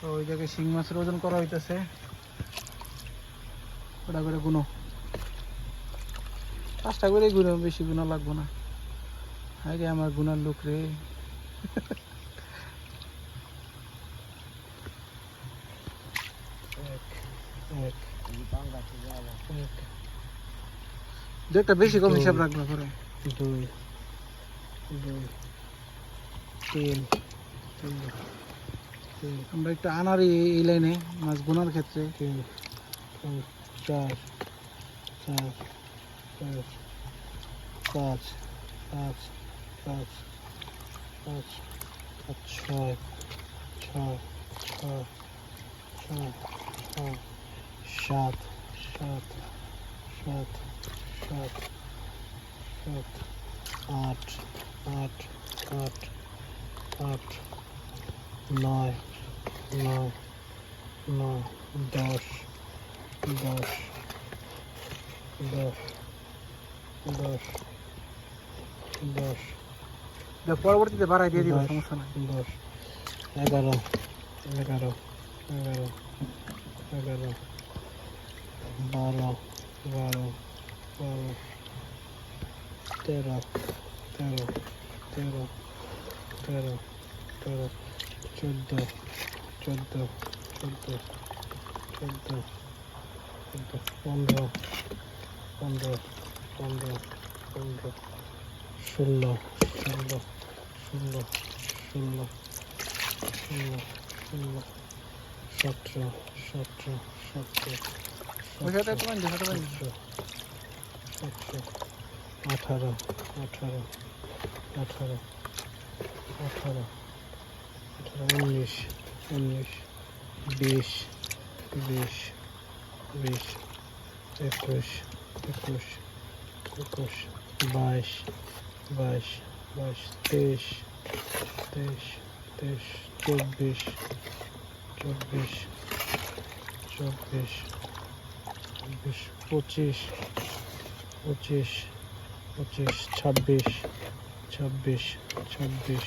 তো ওই জায়গায় শিং মাছের ওজন করা হইতেছে। ওটা করে গুনো। পাঁচটা করে গুনো বেশি গুণা লাগবো না। হাই রে আমার গুনার লোক রে। এক, এক, এক। দু একটা বেশি কম হিসাব রাখবা পরে। দুই দুই তিন তিন আমরা একটু আনারি এই লাইনে মাছ গোনার ক্ষেত্রে। তিন, চার চার পাঁচ পাঁচ পাঁচ পাঁচ পাঁচ, ছয় ছয় ছয় ছয় ছয়, সাত সাত সাত সাত সাত, আট আট আট আট, নয় নয় নয় দশ দশ দশ দশ দশ পরবর্তীতে বাড়াই দিয়ে দিব সমস্যা নাই। দশ এগারো। এগারো। এগারো। এগারো। বারো। বারো। বারো। তেরো। তেরো। তেরো। তেরো। তেরো। চোদ্দ। Çöldü. Çöldü. Çöldü. Çöldü. Onda. Onda. Onda. Onda. Şunla. Şunla. Şunla. Şunla. Şunla. Şunla. Şatra. Şatra. Şatra. Şatra. Şatra. Şatra. Şatra. Atarım. Atarım. Atarım. Atarım. Atarım. 15. উনিশ বিশ বিশ বিশ একুশ একুশ একুশ বাইশ বাইশ বাইশ তেইশ তেইশ তেইশ চব্বিশ চব্বিশ চব্বিশ চব্বিশ পঁচিশ পঁচিশ পঁচিশ ছাব্বিশ ছাব্বিশ ছাব্বিশ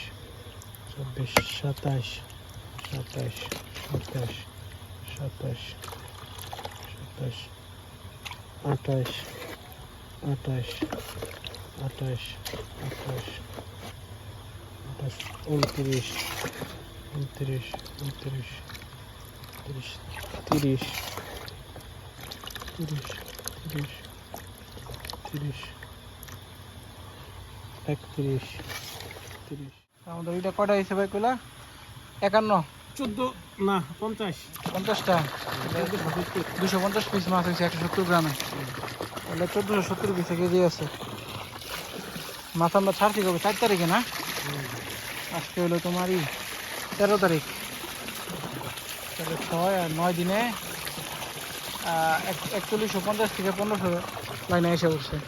ছাব্বিশ সাতাশ সাতাশ সাতাশ সাতাশ সাতাশ, আঠাশ আঠাশ আঠাশ আঠাশ আঠাশ, উনত্রিশ উনত্রিশ উনত্রিশ, তিরিশ তিরিশ তিরিশ তিরিশ তিরিশ, একত্রিশ, তিরিশ। আমাদের ওইটা কটা ভাই কইলা? একান্ন। চোদ্দ, না, পঞ্চাশ। পঞ্চাশটা? দুশো পঞ্চাশ পিস মাছ হয়েছে, একশো সত্তর গ্রামে। তাহলে চোদ্দোশো সত্তর পিস কেজি আছে। মাছ আমরা ছাড়ছি কবে? চার তারিখে না? আজকে হলো তোমারই তেরো তারিখ। তাহলে ছয় আর নয় দিনে এক- একচল্লিশশো পঞ্চাশ থেকে পনেরোশো লাইনে এসে উঠছে।